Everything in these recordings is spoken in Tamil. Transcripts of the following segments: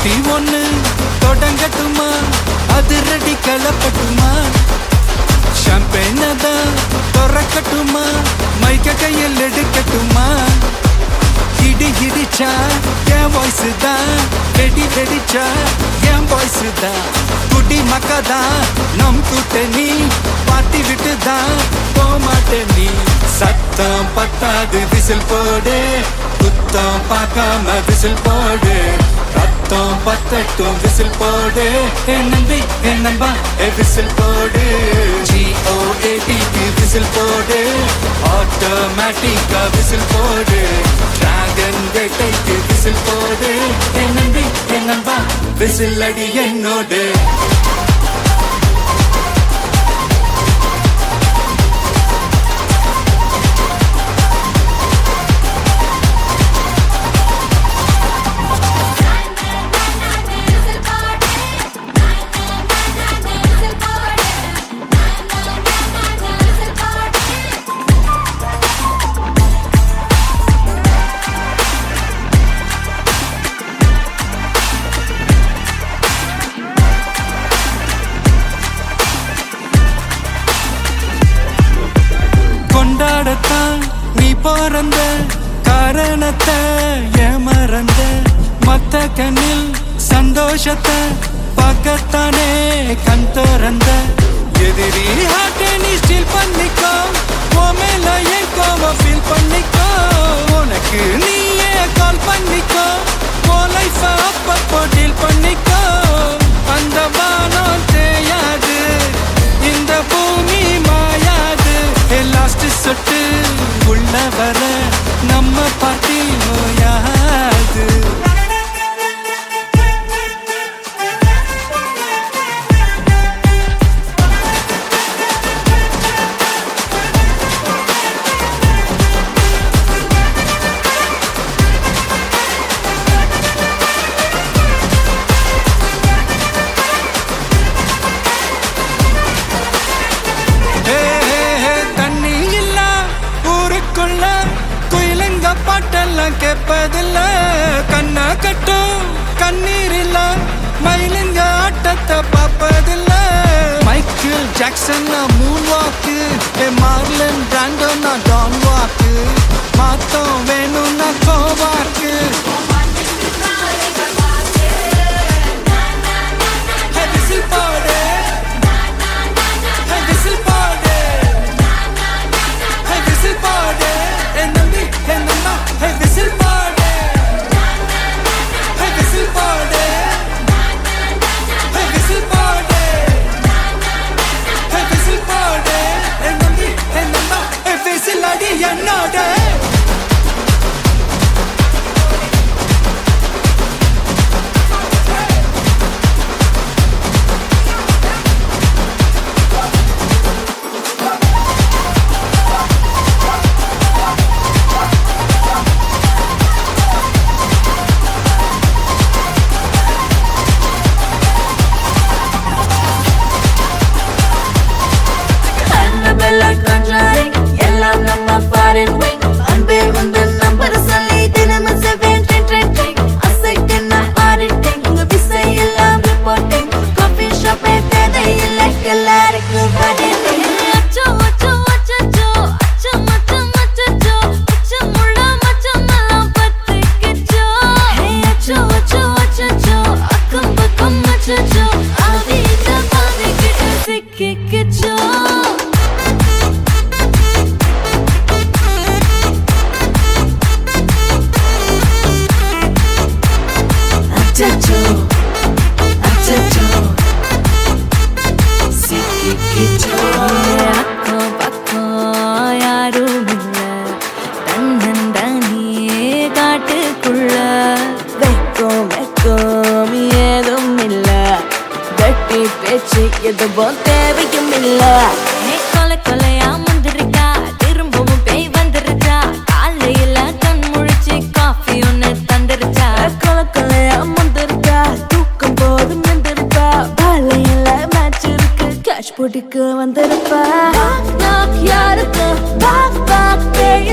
போட்டி ஒன்று தொடங்கட்டுமா? அதிரடி கலப்பட்டுமா? ஷாம்பெயினதான் திறக்கட்டுமா? மைக்க கையில் எடுக்கட்டுமா? இடி இடிச்சா என் வாய்ஸ் தான் வெடி வெடிச்சா என் வாய்ஸ் தான் குடி மக்கதான் நம் கூட்டணி பாட்டி விட்டுதான் போமாட்டே நீ. சத்தம் பத்தாது விசில் போடு. குத்தம் பார்க்காம விசில் போடு. பத்தட்டும் பத்தட்டும் விசில் போடு. என் நம்பி என் நம்பா ஏ விசில் போடு. ஜிஓஏடிக்கு விசில் போடு. ஆட்டோமேட்டிக்கா விசில் போடு. டிராகன் வேட்டைக்கு விசில் போடு. என் நம்பி என் நம்பா விசில் அடி என்னோடு ஜாக்சன் நான் மூன் வாக்கு என் மார்லன் பிராண்டோ நான்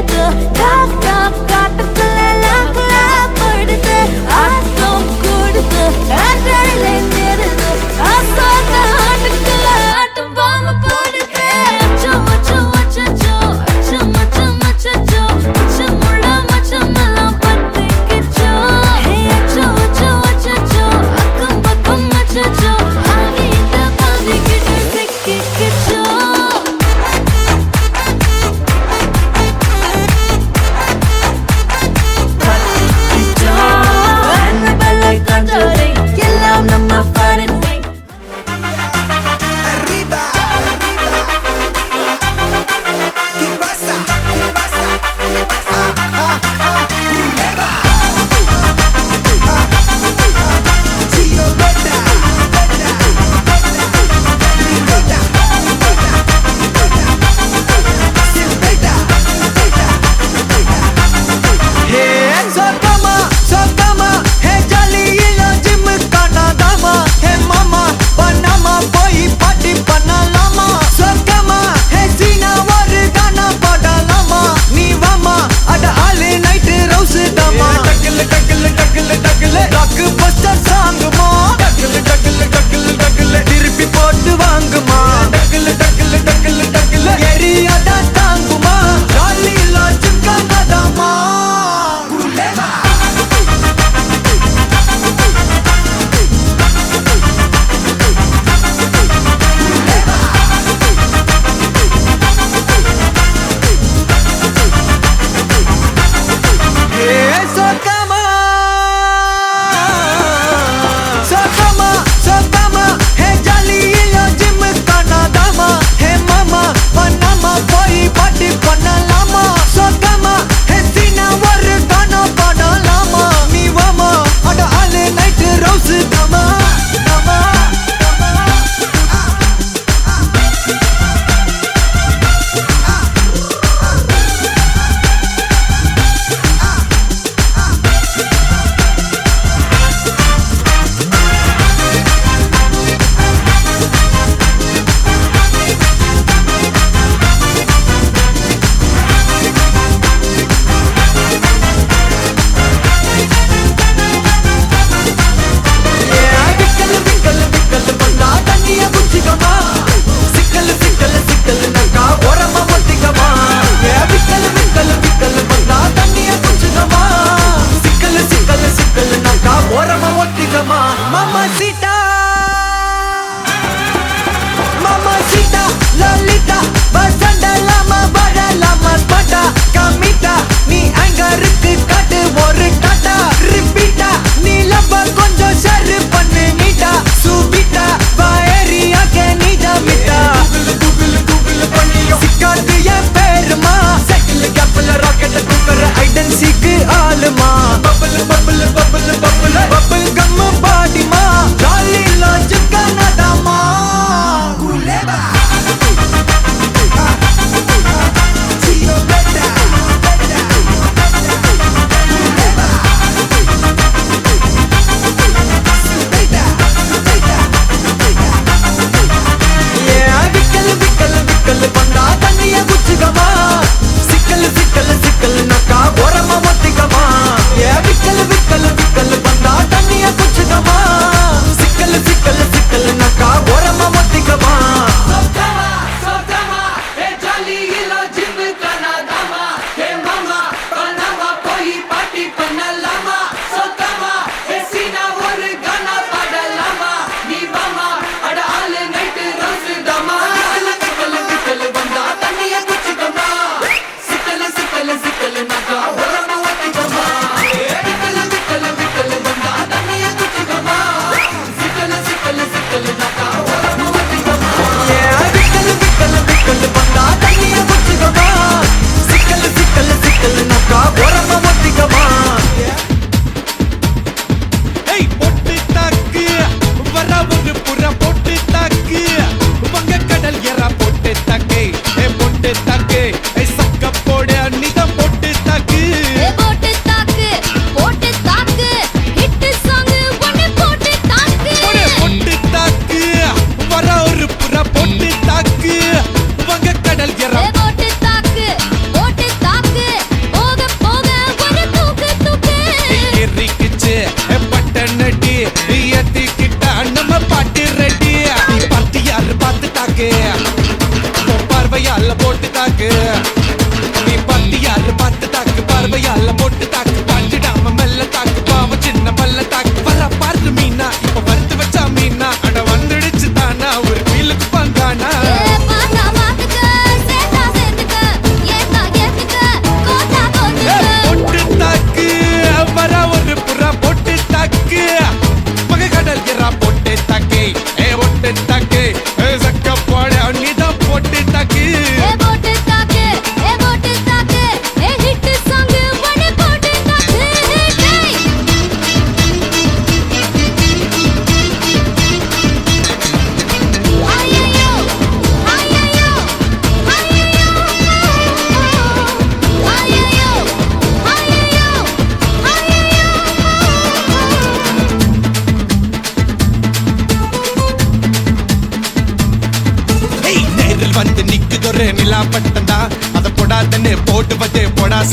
the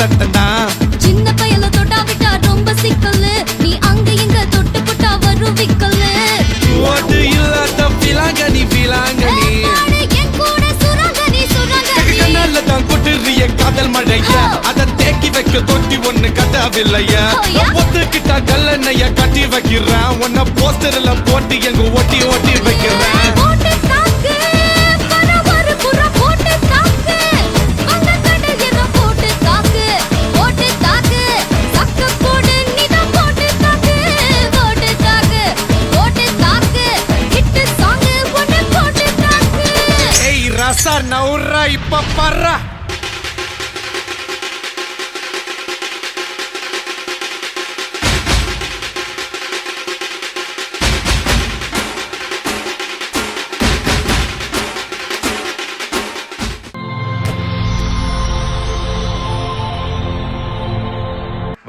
சட்டந்தா சின்ன பையல தொட்டா விட்டா ரொம்ப சிக்கலு. நீ அங்க இங்க தொட்டு புட்டா வரும் விக்கலு. ஓட்டு இல்லாத பிலாங்கனி பிலாங்கனி என் கூட சுரங்கனி சுரங்கனி. கண்ணால தான் கொட்டுறிய காதல் மழைய? அத தேக்கி வைக்க தொட்டி ஒண்ணு கட்டவில்லைய. ஒத்துக்கிட்டா கல்லணைய கட்டி வைக்கிறான். உன்ன போஸ்டர்ல போட்டு எங்க ஒட்டி ஒட்டி வைக்கிறேன்.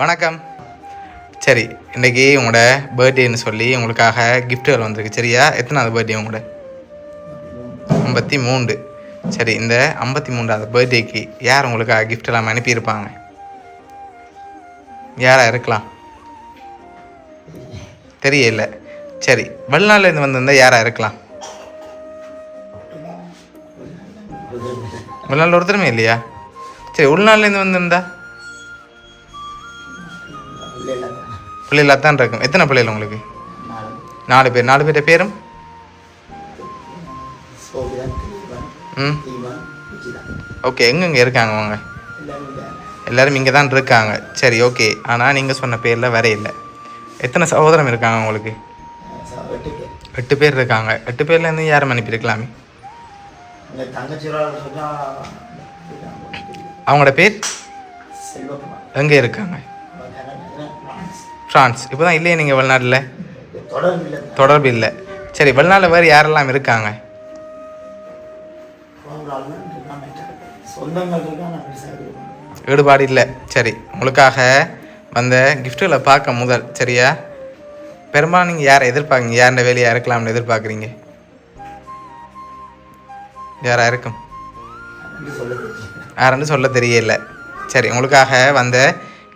வணக்கம். சரி இன்றைக்கி உங்களோட பர்த்டேன்னு சொல்லி உங்களுக்காக கிஃப்ட்டுகள் வந்திருக்கு. சரியா? எத்தனாவது பர்த்டே உங்களோட? ஐம்பத்தி மூன்று. சரி இந்த ஐம்பத்தி மூன்றாவது பர்த்டேக்கு யார் உங்களுக்காக கிஃப்ட் எல்லாம் அனுப்பியிருப்பாங்க? யாராக இருக்கலாம்? தெரியல. சரி வெளிநாட்டிலேருந்து வந்திருந்தா யாராக இருக்கலாம்? வெளிநாட்டில் ஒருத்தருமே இல்லையா? சரி உள்நாட்டிலேருந்து வந்திருந்தா? பிள்ளைகளாக தான் இருக்கும். எத்தனை பிள்ளைகள் உங்களுக்கு? நாலு பேர். நாலு பேர் பேரும்? ம். ஓகே. எங்கெங்கே இருக்காங்க அவங்க? எல்லோரும் இங்கே தான் இருக்காங்க. சரி ஓகே. ஆனால் நீங்கள் சொன்ன பேரில் வேற இல்லை. எத்தனை சகோதரம் இருக்காங்க உங்களுக்கு? எட்டு பேர் இருக்காங்க. எட்டு பேர்லேருந்து யாரும் அனுப்பியிருக்கலாமே அவங்களோட பேர்? எங்கே இருக்காங்க? ஃப்ரான்ஸ் இப்போ தான் இல்லையே நீங்கள் வெளிநாட்டில்? தொடர்பு இல்லை. சரி வெளிநாட்டில் வேறு யாரெல்லாம் இருக்காங்க? ஈடுபாடு இல்லை. சரி உங்களுக்காக வந்த கிஃப்ட்டுகளை பார்க்க முதல் சரியா? பெரும்பாலும் நீங்கள் யாரை எதிர்பார்க்குறீங்க? யாருடைய வேலையை இருக்கலாம்னு எதிர்பார்க்குறீங்க? யாராக இருக்கும்? யாருன்னு சொல்ல தெரியல. சரி உங்களுக்காக வந்த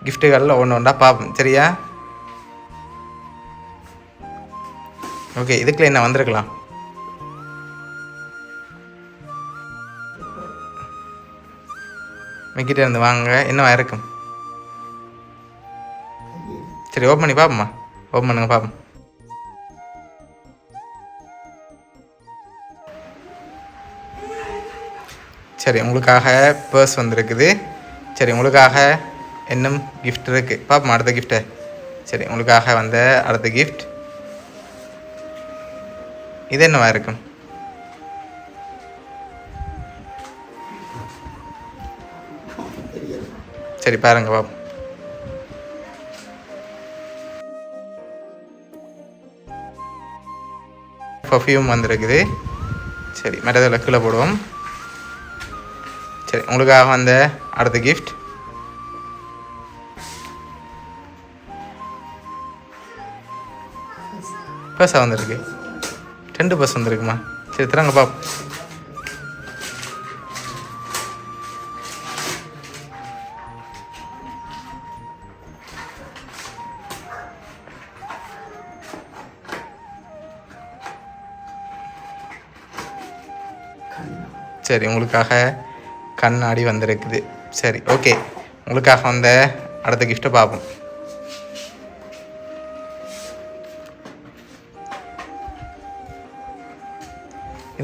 கிஃப்ட்டுகளில் ஒன்று ஒன்றா பார்ப்போம் சரியா? ஓகே இதுக்குள்ள என்ன வந்திருக்கலாம். மிக்கிட்ட இருந்து வாங்க என்னவா இருக்கும்? சரி ஓப்பன் பண்ணி பார்ப்போம்மா ஓப்பன் பண்ணுங்க பார்ப்போம் சரி உங்களுக்காக பர்ஸ் வந்திருக்குது. சரி உங்களுக்காக இன்னும் கிஃப்ட் இருக்குது பார்ப்போம் அடுத்த கிஃப்ட்டை சரி உங்களுக்காக வந்த அடுத்த கிஃப்ட் இது என்னவா இருக்கும்? சரி பாருங்க பாப்போம். பர்ஃப்யூம் வந்திருக்குது. சரி மற்றதில் கீழே போடுவோம். சரி உங்களுக்காக வந்த அடுத்த கிஃப்ட் பர்ஸாக வந்திருக்கு. ரெண்டு பஸ் வந்துருக்குமா? சரி தராங்க பாப். சரி உங்களுக்காக கண்ணாடி வந்திருக்குது. சரி ஓகே உங்களுக்காக வந்த அடுத்த கிஃப்ட்டை பார்ப்போம்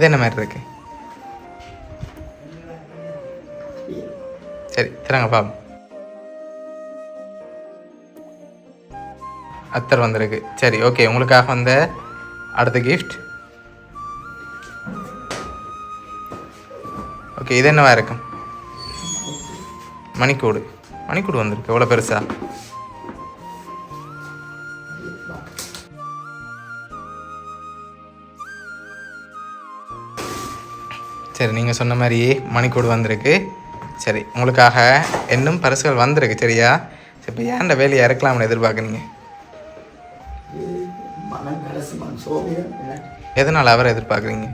இது என்ன மாதிரி இருக்கு? சரி தராங்க பாப்போம். அத்தர் வந்திருக்கு. சரி ஓகே உங்களுக்காக வந்த அடுத்த கிஃப்ட் ஓகே இது என்னவா இருக்கும்? மணிக்கூடு. மணிக்கூடு வந்திருக்கு எவ்வளோ பெருசா? சரி நீங்கள் சொன்ன மாதிரியே மணிக்கூடு வந்திருக்கு. சரி உங்களுக்காக இன்னும் பரிசுகள் வந்திருக்கு சரியா? சரி இப்போ ஏன்ட வேலையை இறக்கலாம்னு எதிர்பார்க்குறீங்க? எதனால் அவரை எதிர்பார்க்குறீங்க?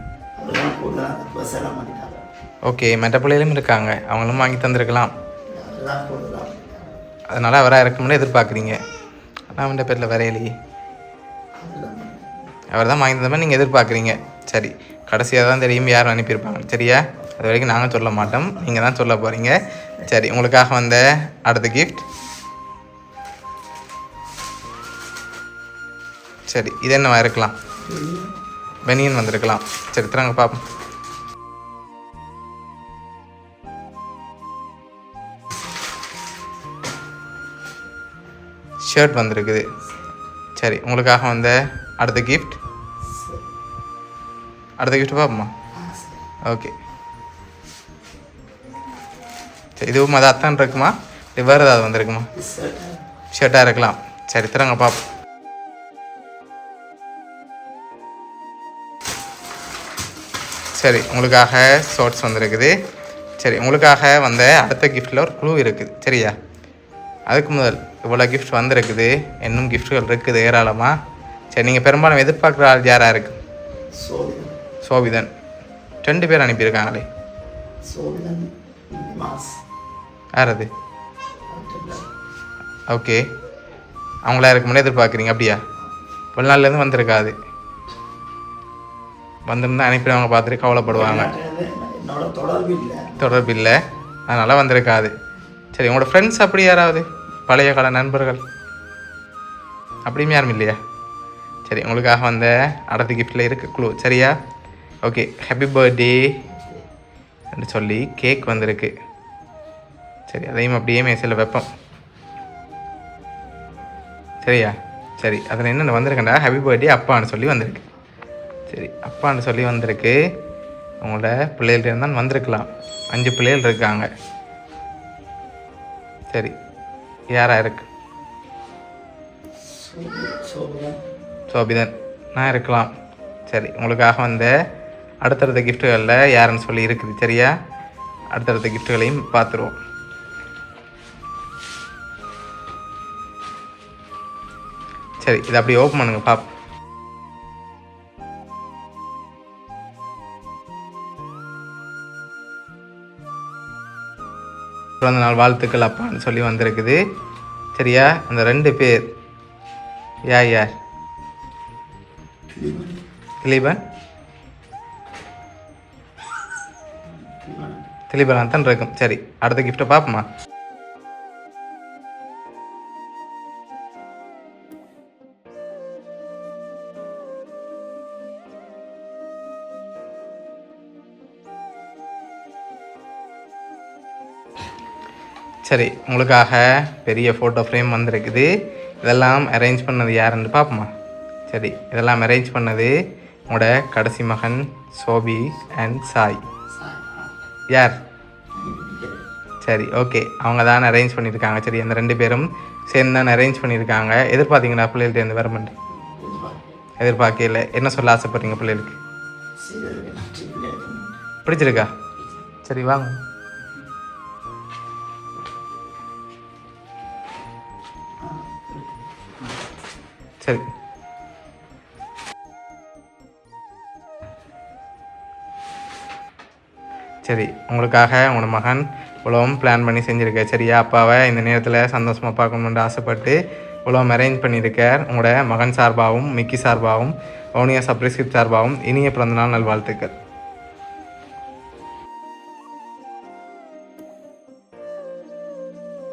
ஓகே மற்ற பிள்ளைகளும் இருக்காங்க. அவங்களும் வாங்கி தந்திருக்கலாம். அதனால் அவராக இருக்கும்னு எதிர்பார்க்குறீங்க. ஆனால் அவன்கிட்ட பேரில் வரையிலையே. அவர் தான் வாங்கி தந்த மாதிரி நீங்கள் எதிர்பார்க்குறீங்க. சரி கடைசியாக தான் தெரியும் யார் அனுப்பியிருப்பாங்க சரியா? அது வரைக்கும் நாங்கள் சொல்ல மாட்டோம். நீங்கள் தான் சொல்ல போகிறீங்க சரி உங்களுக்காக வந்த அடுத்த கிஃப்ட் சரி இது என்னவா இருக்கலாம்? பெனியன் வந்திருக்கலாம். சரி தராங்க பார்ப்போம் ஷர்ட் வந்திருக்குது. சரி உங்களுக்காக வந்த அடுத்த கிஃப்ட் அடுத்த கிஃப்ட் பார்ப்போமா? ஓகே சரி இதுவும் அது அத்தான் இருக்குமா? இது வேறு ஏதாவது வந்திருக்குமா? ஷர்ட்டாக இருக்கலாம். சரி தரங்க பார்ப்போம் சரி உங்களுக்காக ஷார்ட்ஸ் வந்திருக்குது. சரி உங்களுக்காக வந்த அடுத்த கிஃப்ட்டில் ஒரு குழு இருக்குது. சரியா? அதுக்கு முதல் இவ்வளோ கிஃப்ட் வந்திருக்குது. இன்னும் கிஃப்ட்கள் இருக்குது ஏராளமாக சரி நீங்கள் பெரும்பாலும் எதிர்பார்க்குற ஆள் யாராக இருக்குது சோபிதன் ரெண்டு பேர் அனுப்பியிருக்காங்களே. யார் அது ஓகே. அவங்களா இருக்கும்போது எதிர்பார்க்குறீங்க அப்படியா? வெளிநாட்டிலேருந்து வந்திருக்காது வந்திருந்தா அனுப்பினவங்க பார்த்துட்டு கவலைப்படுவாங்க. தொடர்பு இல்லை. அதனால் வந்திருக்காது சரி உங்களோட ஃப்ரெண்ட்ஸ் அப்படி யாராவது? பழைய கால நண்பர்கள்? அப்படியும் யாரும் இல்லையா? சரி உங்களுக்காக வந்த அடுத்த கிஃப்டில் இருக்கு குழு சரியா? ஓகே ஹாப்பி பர்த்டே என்று சொல்லி கேக் வந்திருக்கு. சரி அதையும் அப்படியே மேசையில் வைப்போம். சரியா? சரி அதில் என்னென்ன வந்திருக்கேன்டா ஹாப்பி பர்த்டே அப்பான்னு சொல்லி வந்திருக்கு. சரி அப்பான்னு சொல்லி வந்திருக்கு. உங்களோட பிள்ளைகள்ட்ட இருந்தால் வந்திருக்கலாம். அஞ்சு பிள்ளைகள் இருக்காங்க. சரி யாரா இருக்கு? சோபிதன். நான் இருக்கலாம். சரி உங்களுக்காக வந்த அடுத்தடுத்த கிஃப்ட்டுகளில் யாருன்னு சொல்லி இருக்குது சரியா அடுத்தடுத்த கிஃப்ட்டுகளையும் பார்த்துருவோம். சரி இதை அப்படியே ஓப்பன் பண்ணுங்க பாப். பிறந்த நாள் வாழ்த்துக்கள் அப்பான்னு சொல்லி வந்திருக்குது. சரியா? அந்த ரெண்டு பேர். யார் யார்? திலீபன் திலீபன் தான் இருக்கும் சரி அடுத்த கிஃப்ட்டை பார்ப்போமா சரி உங்களுக்காக பெரிய ஃபோட்டோ ஃப்ரேம் வந்திருக்குது. இதெல்லாம் அரேஞ்ச் பண்ணது யாருன்னு பார்ப்போமா சரி இதெல்லாம் அரேஞ்ச் பண்ணது உங்களோட கடைசி மகன் சோபி அண்ட் சாய் யார்? சரி ஓகே அவங்க தான் அரேஞ்ச் பண்ணியிருக்காங்க. சரி அந்த ரெண்டு பேரும் சேர்ந்து தான் அரேஞ்ச் பண்ணியிருக்காங்க. எதிர்பார்த்தீங்களா பிள்ளைகள்ட்ட இருந்து வரமெண்ட் எதிர்பார்க்கல என்ன சொல்ல ஆசைப்படுறீங்க பிள்ளைகளுக்கு? பிடிச்சிருக்கா? சரி வாங்க. சரி. சரி உங்களுக்காக உங்களோட மகன் இவ்வளவும் பிளான் பண்ணி செஞ்சுருக்க சரியா அப்பாவை இந்த நேரத்தில் சந்தோஷமாக பார்க்கணுன்னு ஆசைப்பட்டு இவ்வளோ அரேஞ்ச் பண்ணியிருக்கார். உங்களோட மகன் சார்பாகவும் மிக்கி சார்பாகவும் வவுனியா சப்ரிஸ்கிரிப் சார்பாகவும் இனிய பிறந்தநாள் நல்வாழ்த்துக்கள்.